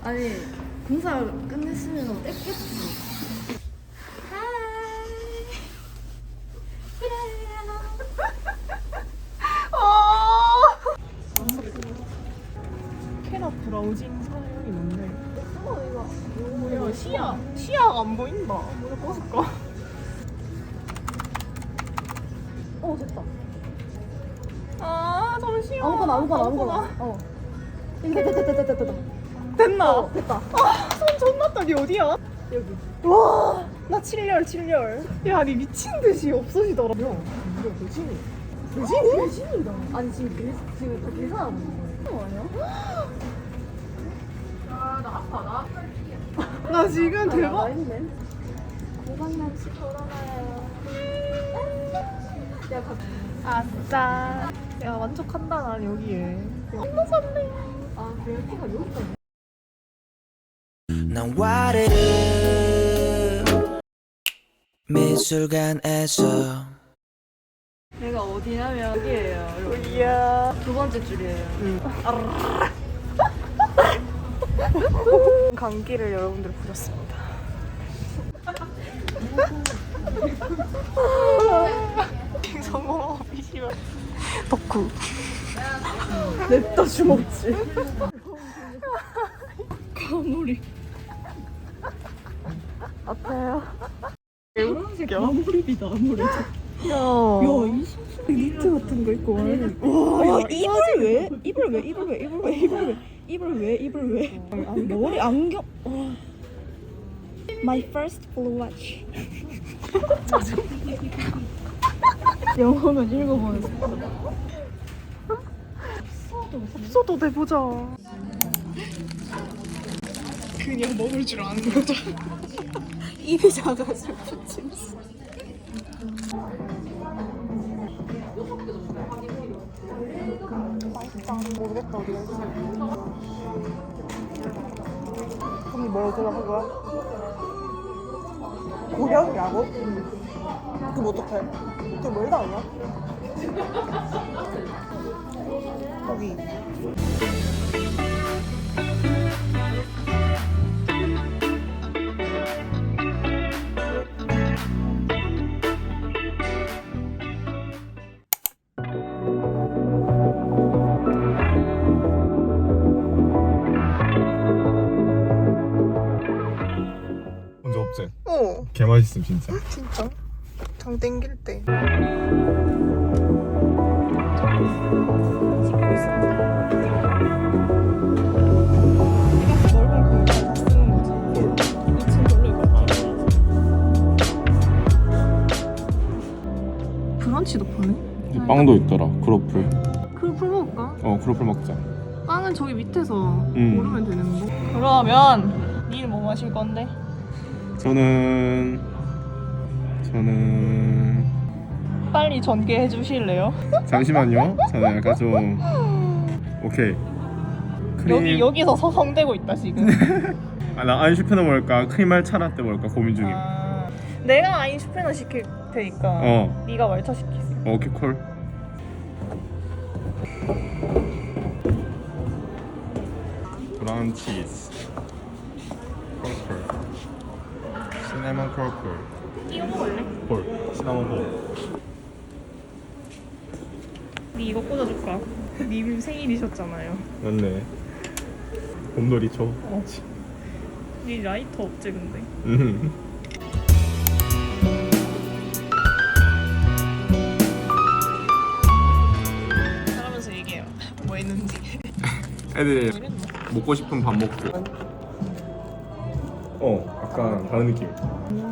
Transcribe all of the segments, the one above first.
아니 공사 끝냈으면 뗐겠지. 캐나 브라우징 사용이 뭔데? 어 이거 뭐야 시야 시야가 안 보인다. 뭐야 꺼질까? 어 됐다. 아 잠시만. 아무거나 아무거나 아무거나. 어. 됐다 됐다 됐다 됐다. 됐나? 됐다. 손 존나 따니 어디야? 여기. 와, 나 7열 7열. 야, 니 미친 듯이 없어지더라. 뭐야? 뭐야, 대신이? 대신이? 대신이다. 아니 지금 계, 지금 다 계산하고 있는 거야. 아니야? 나 지금 나 대박. 있네. 고강남씨 걸어놔요. 야, 가. 아싸. 야, 만족한다, 난 여기에. 겁나 샀네. 아, 그래? 해가 여기까지. 난 와르르 미술관에서 내가 어디냐면 여기에요. 여기. 이야. 두 번째 줄이에요. 감기를 여러분들 부렸습니다. 성공하고 비시면 덕후. 냅다 주먹질. 가물이. 아파요. 왜 움직여? 아무리비다 아무리. 야. 야이 소스 니트 같은 거 입고 와야 와, 야, 입을 왜? 입을 왜? 입을 왜? 입을 왜? 입을 왜? 입을 왜? 입을 왜? 머리 안경. 와. My first blue watch. 영어는 읽어보는. 없어도 돼 보자. 그냥 먹을 줄 아는 거죠. 입이 작아서 붙임수. 맛있다. 모르겠다 어디 갈지. 언니 뭐 들어간 거야? 고향이라고? 그럼 어떡해? 그 멀다 아니야? 거기. 개 맛있음 진짜. 진짜. 장 땡길 때. 브런치도 파네? 빵도 있더라. 크로플. 그걸 먹을까? 어 크로플 먹자. 빵은 저기 밑에서 음. 고르면 되는 거. 그러면 니는 뭐 마실 건데? 저는 저는 빨리 전개해 주실래요? 잠시만요. 저는 약간 좀 오케이. 여기 여기서 서성대고 있다 지금. 아, 나 아인슈페너 먹을까 크리말 차라떼 먹을까 고민 중임. 아, 내가 아인슈페너 시킬 테니까 어. 네가 말차 시키세요. 어, 오케이 콜. 브라운 치즈. 크로플. 시나몬 크로플. 이거 먹을래? 볼. 시나몬 볼. 네 이거 꽂아줄까? 님 생일이셨잖아요. 맞네. 봄놀이 초. 어. 네 라이터 없지 근데? 음. 그러면서 얘기해요. 뭐 했는지. 애들이 뭐 이랬나? 먹고 싶은 밥 먹고. 어, 약간 다른 느낌.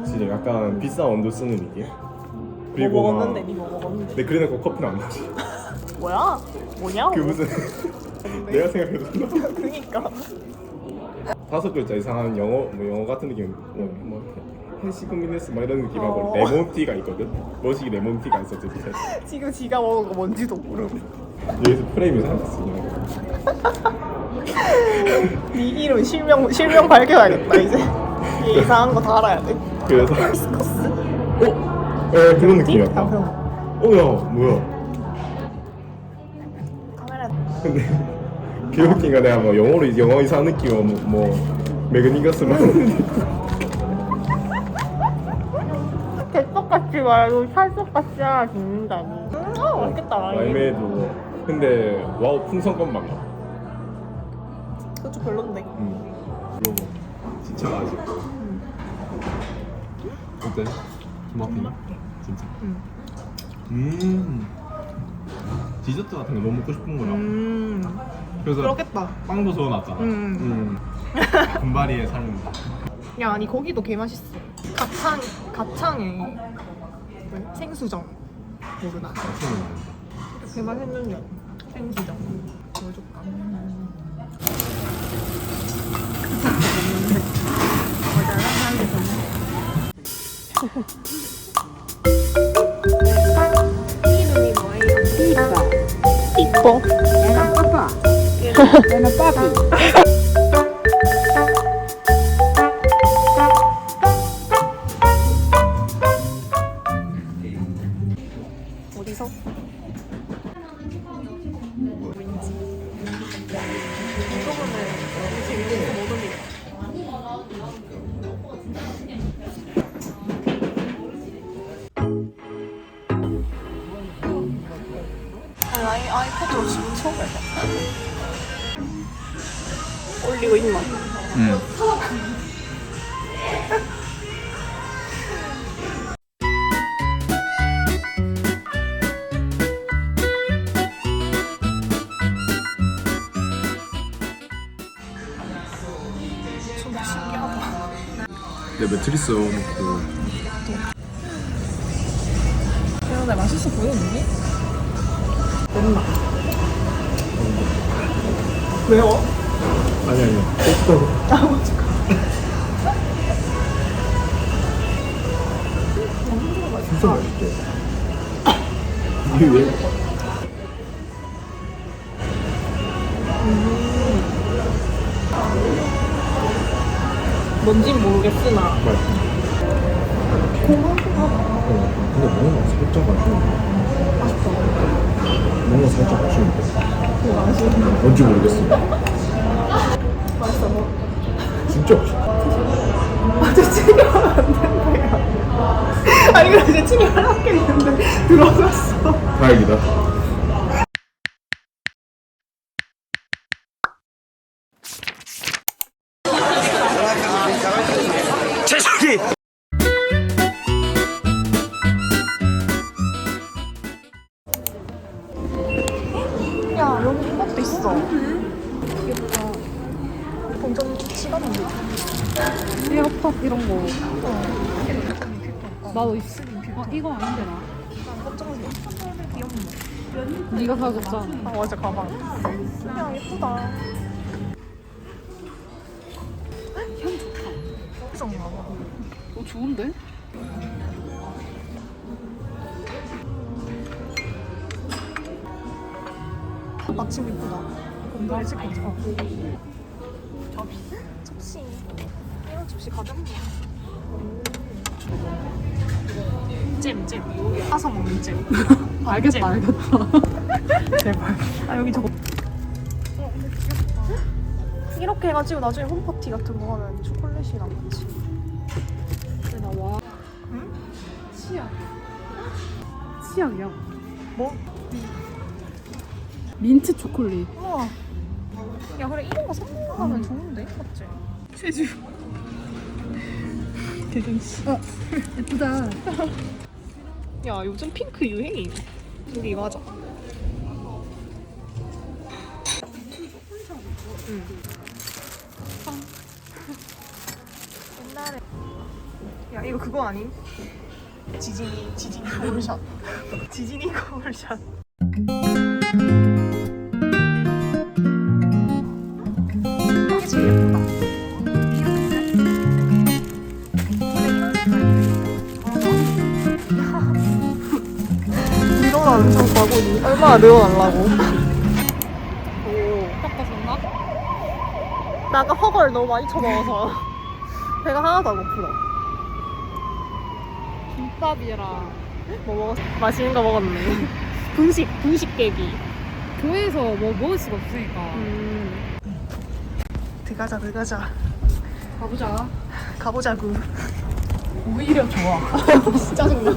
진짜 약간 비싼 원두 쓰는 느낌. 뭐 먹었는데 막- 니뭐 먹었는데? 근데 그래놓고 커피는 안 마시. 뭐야? 뭐냐고? 그 무슨 내가 생각해도 그니까. 다섯 글자 이상한 영어 뭐 영어 같은 느낌 뭐, 뭐 해시그미네스 막 이런 느낌하고 어. 레몬티가 있거든. 머시기 레몬티가 있어 지금. 지금 지가 먹은 거 뭔지도 모르고. 여기서 프레임이 생겼어. 네 이름 실명 실명 밝혀야겠다 이제. 얘 이상한 거 다 알아야 돼. 그래서 스커스. 어, 에 그런 느낌이었다. 아, 그럼. 어야 뭐야? 카메라. 근데 개웃긴 거 내가 뭐 영어로 영어 이상 느끼고 뭐, 뭐 메그니가스로 개떡같이 말고 찰떡같이 하나 죽는다니. 음, 아, 맛있겠다. 와이메도 근데 와우 풍선껌 맛나 그거 좀 별론데. 음. 이거 뭐 진짜 맛있어 어때? 토마토 진짜 음 디저트 같은 거 너무 먹고 싶은 거야 음. 그래서 그렇겠다. 빵도 저어놨잖아 음. 음. 분발이의 삶야 아니 거기도 개 맛있어. 가창 가창에 왜? 생수정 모르나? 개 맛있는데 생수정 보여줄까? 이름이 뭐예요? 피파. 아이 아이패드로 지금 처음 해봐 올리고 있나? 신기하다. 내 매트리스 근데 됐나? 왜요? 아니 아니 또아 맞아 진짜 맛있대 이게 왜 들어갔 사줬잖아. 아 맞아 가방. 야 예쁘다. 향 좋다 비싼가 봐 어, 좋은데? 마침 예쁘다. 건달 찍고 어. 접시. 접시. 이런 접시 가져가 잼잼. 사서 먹는 잼. 알겠다, 알겠다. 제발 아 여기 저거 어 근데 귀엽다 이렇게 해가지고 나중에 홈파티 같은 거 하면 초콜릿이랑 같이 근데 나 와. 응? 치약. 치약이야. 뭐? 민트 초콜릿. 우와 야 그래 이런 거 선물하면 좋은데 맞지? 세주. 대등씨 어, 예쁘다. 야 요즘 핑크 유행이네 우리 이거 하자 응. 옛날에 야 이거 그거 아님? 지진이 지진이 거울샷 지진이 거울샷 장바구니 얼마나 늘어나려고 오 깎아줬나? 나 아까 허걸 너무 많이 쳐먹어서 배가 하나도 안 고프다 김밥이랑 뭐 먹었어? 맛있는 거 먹었네 분식 분식 깨기 교회에서 뭐 먹을 수가 없으니까 음 들어가자 들어가자 가보자. 가보자구 오히려 좋아. 진짜 좋아.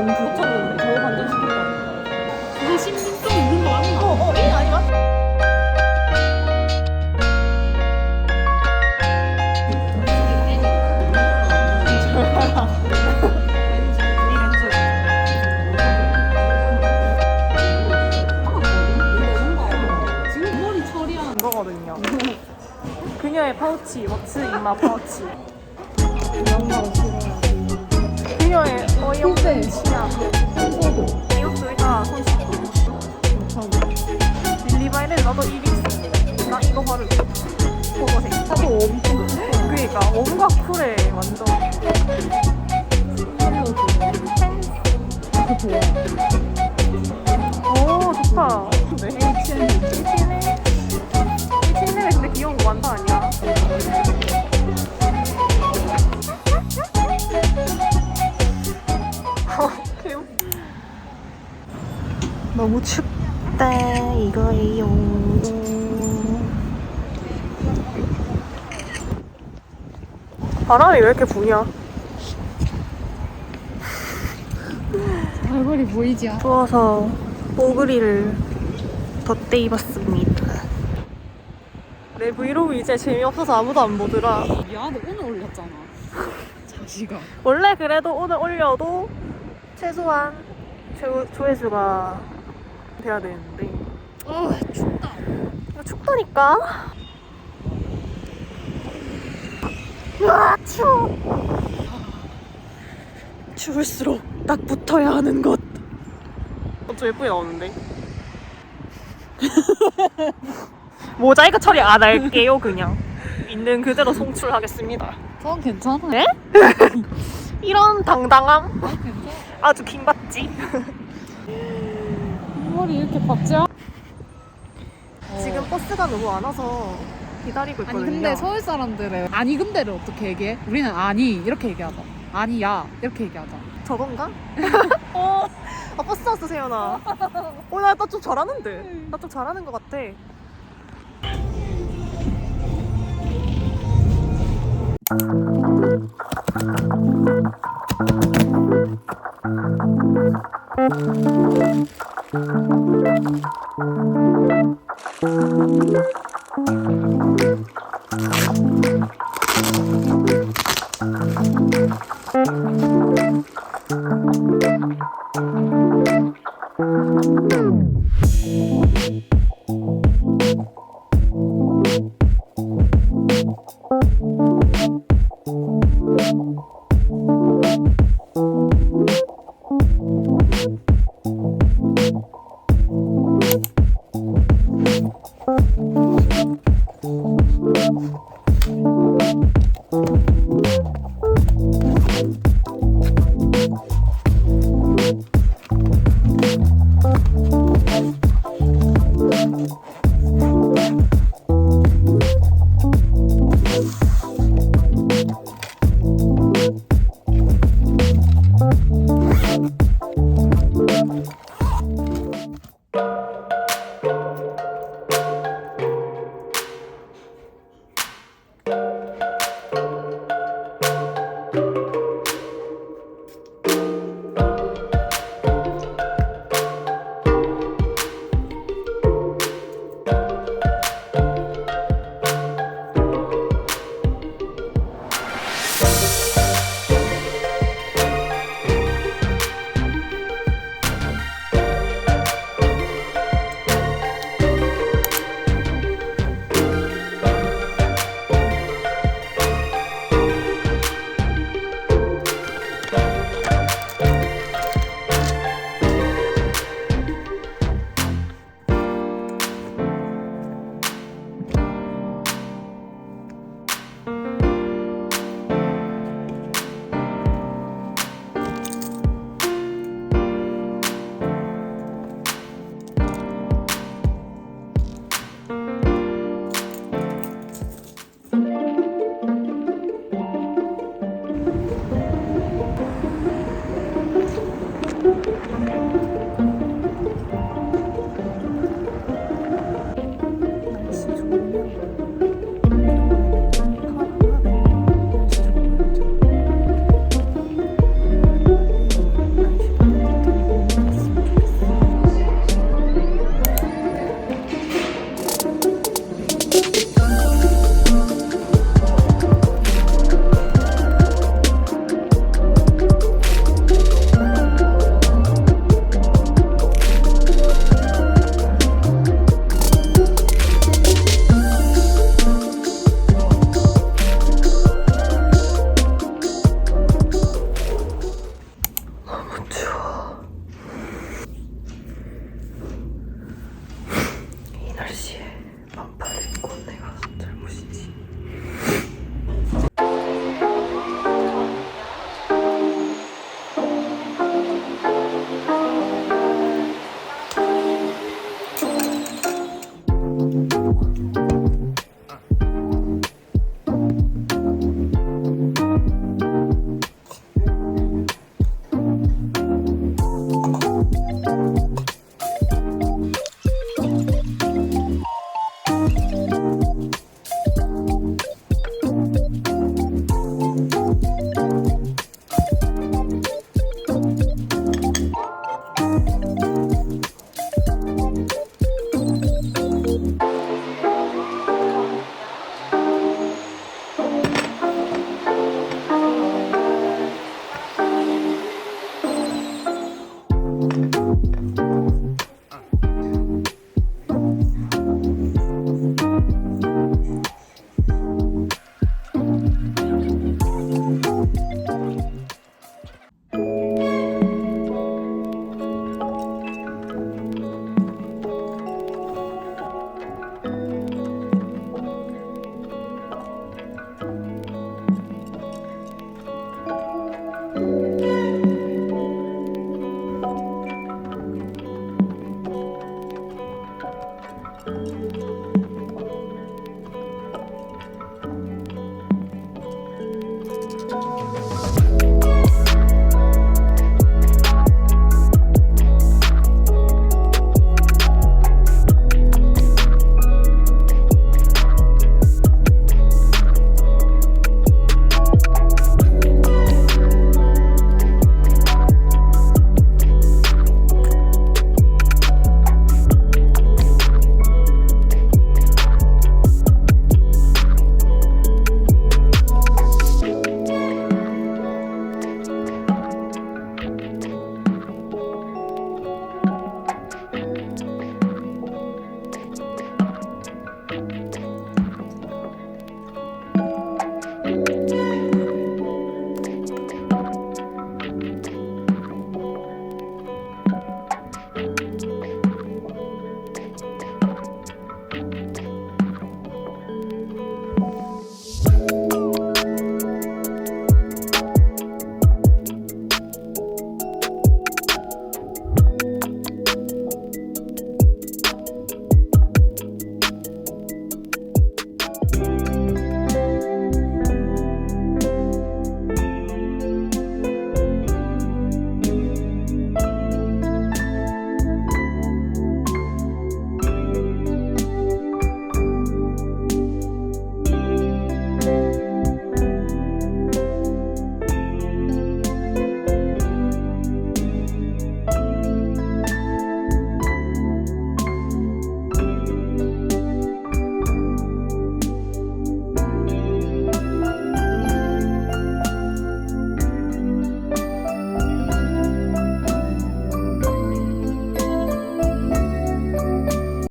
안 붙였는데 좌우 반전 시켰다. 이게 심리성 있는 거 맞나? 어, 어, 이 아니야? 지금 머리 처리한 거거든요. 그녀의 파우치, 워츠 인마 파우치. 그니까 뭔가 쿨해 완전. 오 좋다. 네. H&M. H&M. H&M에 근데 귀여운 거 많다 아니야? 너무 춥다 이거예요. 바람이 왜 이렇게 부냐? 얼굴이 보이지 않아? 추워서 뽀글이를 덧대 입었습니다. 내 브이로그 이제 재미없어서 아무도 안 보더라. 야, 너 오늘 올렸잖아. 자식아. 원래 그래도 오늘 올려도 최소한 조, 조회수가 돼야 되는데 어, 춥다. 이거 춥다니까 으아 추워 추울수록 딱 붙어야 하는 것 엄청 예쁘게 나오는데 모자이크 처리 안 할게요 그냥 있는 그대로 송출하겠습니다 전 괜찮아. 네? 이런 당당함 아, 괜찮아. 아주 킹받지 머리 이렇게 박지? 지금 버스가 너무 안 와서 기다리고 있거든요. 아니 근데 서울 사람들은 아니 근데를 어떻게 얘기해? 우리는 아니 이렇게 얘기하자. 아니야 이렇게 얘기하자. 저건가? 어, 아, 버스 왔어 세연아. 어, 나 좀 잘하는데. 나 좀 잘하는 것 같아.